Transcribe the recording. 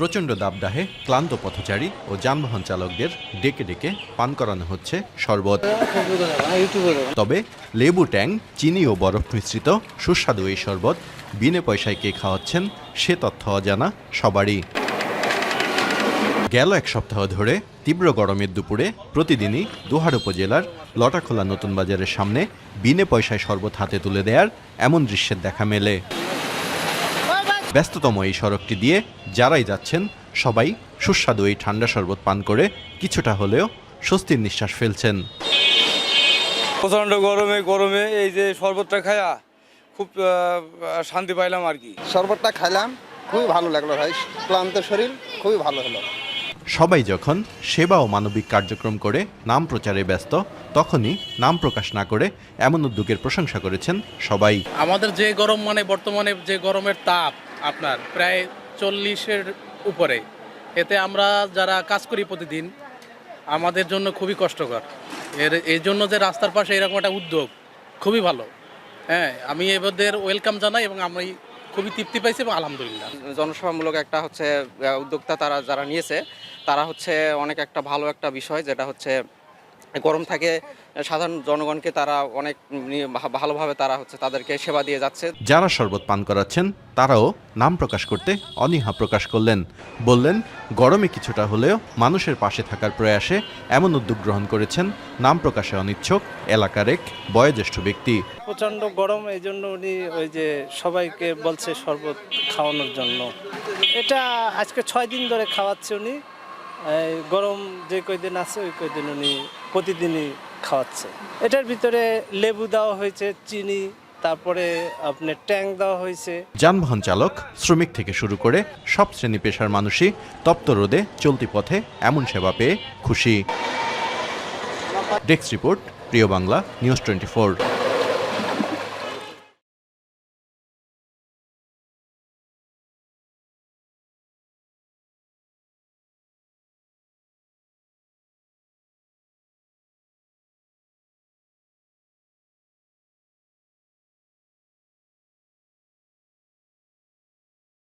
প্রচণ্ড দাবদাহে ক্লান্ত পথচারী ও যানবাহন চালকদের ডেকে ডেকে পান করানো হচ্ছে শরবত। তবে লেবু ট্যাং, চিনি ও বরফ মিশ্রিত সুস্বাদু এই শরবত বিনে পয়সায় কে খাওয়াচ্ছেন সে তথ্য অজানা সবারই। গেল এক সপ্তাহ ধরে তীব্র গরমের দুপুরে প্রতিদিনই দুহার উপজেলার লটাখোলা নতুন বাজারের সামনে বিনে পয়সায় শরবত হাতে তুলে দেয়ার এমন দৃশ্যের দেখা মেলে। ব্যস্ততম এই সড়কটি দিয়ে যারাই যাচ্ছেন সবাই সুস্বাদু এই ঠান্ডা শরবত পান করে কিছুটা হলেও স্বস্তির নিঃশ্বাস ফেলছেন। প্রচণ্ড গরমে গরমে এই যে শরবতটা খায়া খুব শান্তি পাইলাম আর কি। শরবতটা খাইলাম খুবই ভালো লাগল ভাই। ক্লান্ত শরীর খুবই ভালো হলো। সবাই যখন সেবা ও মানবিক কার্যক্রম করে নাম প্রচারে ব্যস্ত তখনই নাম প্রকাশ না করে এমন উদ্যোগের প্রশংসা করেছেন সবাই। আমাদের যে গরম মানে বর্তমানে যে গরমের তাপ আপনার প্রায় চল্লিশের উপরে। এতে আমরা যারা কাজ করি প্রতিদিন, আমাদের জন্য খুবই কষ্টকর। এর, এই জন্য যে রাস্তার পাশে এরকম একটা উদ্যোগ, খুবই ভালো। হ্যাঁ আমি এদের ওয়েলকাম জানাই এবং আমি খুবই তৃপ্তি পাইছি এবং আলহামদুলিল্লাহ। জনসভামূলক একটা হচ্ছে উদ্যোক্তা তারা, যারা নিয়েছে, তারা হচ্ছে অনেক একটা ভালো একটা বিষয়, যেটা হচ্ছে গরম থাকে সাধারণ জনগণকে তারা অনেক ভা- ভালোভাবে তারা হচ্ছে তাদেরকে সেবা দিয়ে যাচ্ছে। যারা শরবত পান করাচ্ছেন তারাও নাম প্রকাশ করতে অনীহা প্রকাশ করলেন। বললেন গরমে কিছুটা হলেও মানুষের পাশে থাকার প্রয়াসে এমন উদ্যোগ গ্রহণ করেছেন নাম প্রকাশে অনিচ্ছুক এলাকার এক বয়োজ্যেষ্ঠ ব্যক্তি। প্রচণ্ড গরম এই জন্য উনি ওই যে সবাইকে বলছে শরবত খাওয়ানোর জন্য। এটা আজকে ছয় দিন ধরে খাওয়াচ্ছে উনি। গরম যে কয়দিন আছে ওই কয়দিন উনি প্রতিদিনই খাওয়াচ্ছে। এটার ভিতরে লেবু দেওয়া হয়েছে, চিনি, তারপরে আপনার ট্যাং দেওয়া হয়েছে। যানবাহন চালক, শ্রমিক থেকে শুরু করে সব শ্রেণি পেশার মানুষই তপ্ত রোদে চলতি পথে এমন সেবা পেয়ে খুশি। ডেস্ক রিপোর্ট, প্রিয় বাংলা, নিউজ টোয়েন্টি